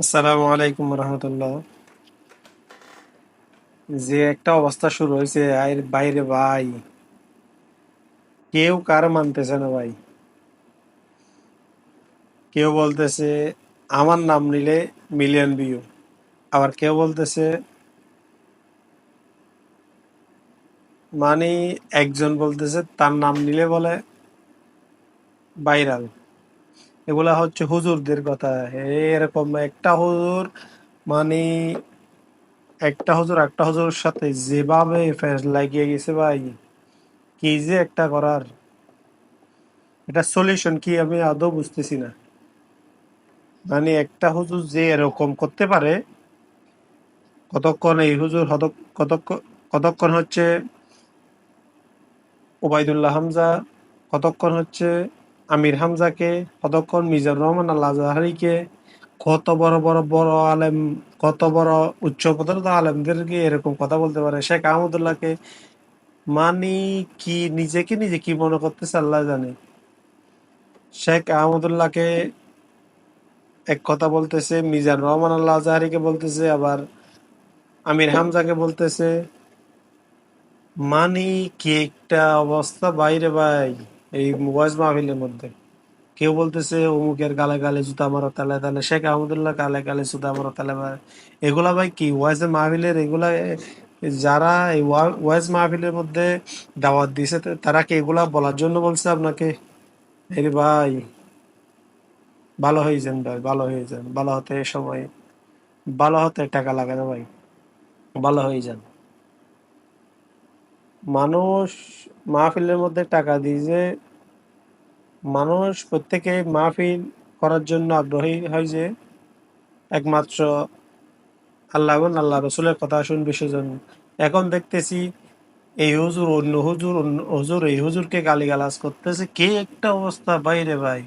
আসসালামু আলাইকুম রহমতুল্লাহ। যে একটা অবস্থা শুরু হয়েছে, আয়ের বাইরে ভাই। কেউ কার মানতেছে না ভাই। কেউ বলতেছে, আমার নাম নিলে মিলিয়ন ভিউ আবার কেউ বলতেছে মানে একজন বলতেছে, তার নাম নিলে বলে ভাইরাল এগুলা হচ্ছে হুজুরদের কথা। এরকম একটা হুজুর মানে একটা হুজুর একটা হুজুরের সাথে যেভাবে ফেস লাগিয়ে গেছে ভাই, কি যে একটা করার। এটা সলিউশন কি আমি আদৌ বুঝতেছি না। মানে একটা হুজুর যে এরকম করতে পারে, কতক্ষণ এই হুজুর কতক্ষণ কতক্ষণ হচ্ছে ওবায়দুল্লাহ হামজা, কতক্ষণ হচ্ছে আমির হামজাকে কতক্ষণ মিজানুর রহমান আল আজহারিকে কত বড় বড় বড় আলেম, কত বড় উচ্চ পদস্থ আলেমদেরকে এরকম কথা বলতে পারে। শেখ আহমদুল্লাহকে মানে কি নিজেকে নিজে কি মনে করতেছে আল্লাহ জানে। শেখ আহমদুল্লাহকে এক কথা বলতেছে মিজান রহমান আল্লাহ আজহারিকে বলতেছে, আবার আমির হামজাকে বলতেছে, মানি কি একটা অবস্থা বাইরে ভাই। এই ওয়াজ মাহফিলের মধ্যে। কেউ বলতেছে, অমুকের গালে গালে জুতা মারো, তালে তালে শেখ আহমদুল্লাহ গালে গালে জুতা মারো, তালে এগুলা ভাই কি ওয়াজে মাহফিলের এগুলা, যারা এই ওয়া- ওয়াজ মাহফিলের মধ্যে দাওয়াত দিছে তারা কি এগুলা বলার জন্য বলছে আপনাকে? এই ভাই, ভালো হয়ে যান ভাই, ভালো হয়ে যান, ভালো হতে সময়, ভালো হতে টাকা লাগে না ভাই, ভালো হয়ে যান। মানুষ মাহফিলের মধ্যে টাকা দিয়ে যে মানুষ প্রত্যেকে মাহফিল করার জন্য আগ্রহী হয় যে একমাত্র আল্লাহ আল্লাহ রসুলের কথা শুনবে সেজন্য। এখন দেখতেছি এই হুজুর, অন্য হুজুর অন্য হুজুর, এই হুজুরকে গালিগালাজ করতেছে। কে একটা অবস্থা? বাইরে ভাই।